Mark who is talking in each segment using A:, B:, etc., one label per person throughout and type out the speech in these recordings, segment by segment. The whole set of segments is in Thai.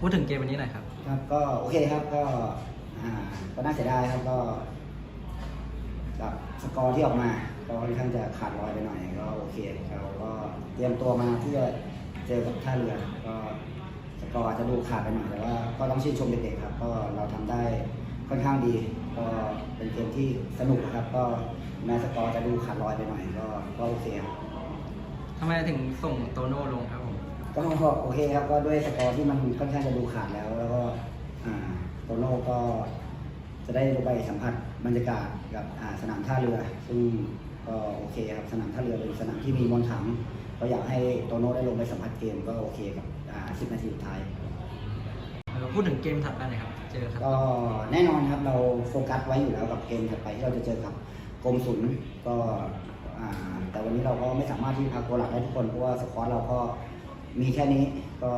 A: พูดถึงเกมวันนี้หน่อยครับ
B: ครับ ก็โอเคครับก็อ่าก็น่าเสียดายครับก็กับสกอร์ที่ออกมาก็ค่อนข้างจะขาดลอยไปหน่อยก็โอเคเราก็เตรียมตัวมาที่จะเจอกับท่าเรือก็สกอร์อาจจะดูขาดไปหน่อยแต่ว่าก็ต้องชื่นชมเด็กๆครับ ก็เราทำได้ค่อนข้างดี ก็เป็นเกมที่สนุกนะครับ ก็แม้สกอร์จะดูขาดลอยไปหน่อยก็ก็โอเคครับ
A: ทำไมถึงส่งโตโน่ลงครับผม
B: ก็โอเคครับก็ด้วยสกอร์ที่มันค่อนข้างจะดูขาดแล้ว แล้วก็อ่าโตโน่ก็จะได้ลงไปสัมผัสบรรยากาศกับอ่าสนามท่าเรือ ซึ่งก็โอเคครับสนามท่าเรือเป็นสนามที่มีมวลขังก็อยากให้โตโน่ได้ลงไปสัมผัสเกมก็โอเคกับอ่า10นาทีสุดท้าย
A: เอ่อพูดถึงเกมถัดไปหน่อยครับเจอครับ
B: ก็แน่นอนครับเราโฟกัสไว้อยู่แล้วกับเกมถัดไปที่เราจะเจอกับกรมศุลก็อ่าแต่วันนี้เราก็ไม่สามารถที่พักตัวหลักได้ทุกคนเพราะว่าสควอตเราก็ มีแค่นี้ก็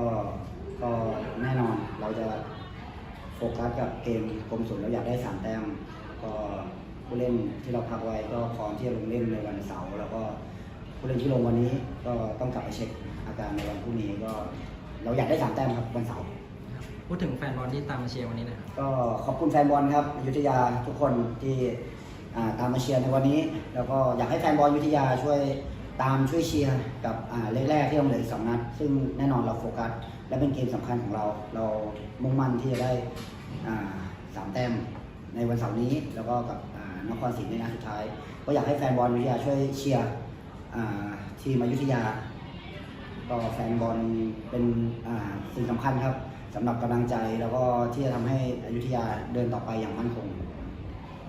B: ก็แน่นอนเราจะโฟกัสกับเกมกรมศุลเราอยากได้สามแต้มก็ผู้เล่นที่เราพักไว้ก็พร้อมที่จะลงเล่นในวันเสาร์แล้วก็ผู้เล่นที่ลงวันนี้ก็ต้องกลับไปเช็คอาการในวันพรุ่งนี้ก็ เราอยากได้สามแต้มครับวันเสาร์
A: พูดถึงแฟนบอลที่ตามมาเชียร์วันนี้หนะครับ
B: ก็ขอบคุณแฟนบอลครับอยุธยาทุกคนที่อ่าตามมาเชียร์ในวันนี้ แล้วก็อยากให้แฟนบอลอยุธยาช่วย ตามช่วยเชียร์กับเลขแรกที่ยังเหลือสองนัด ซึ่งแน่นอนเราโฟกัส และเป็นเกมสำคัญของเรา เรามุ่งมั่นที่จะได้สามแต้มในวันเสาร์นี้ แล้วก็กับนครศรีในนัดสุดท้าย ก็อยากให้แฟนบอลอยุธยาช่วยเชียร์ทีมอยุธยา ก็แฟนบอลเป็นสิ่งสำคัญครับสำหรับกำลังใจแล้วก็ที่จะทำให้อยุธยาเดินต่อไปอย่างมั่นคง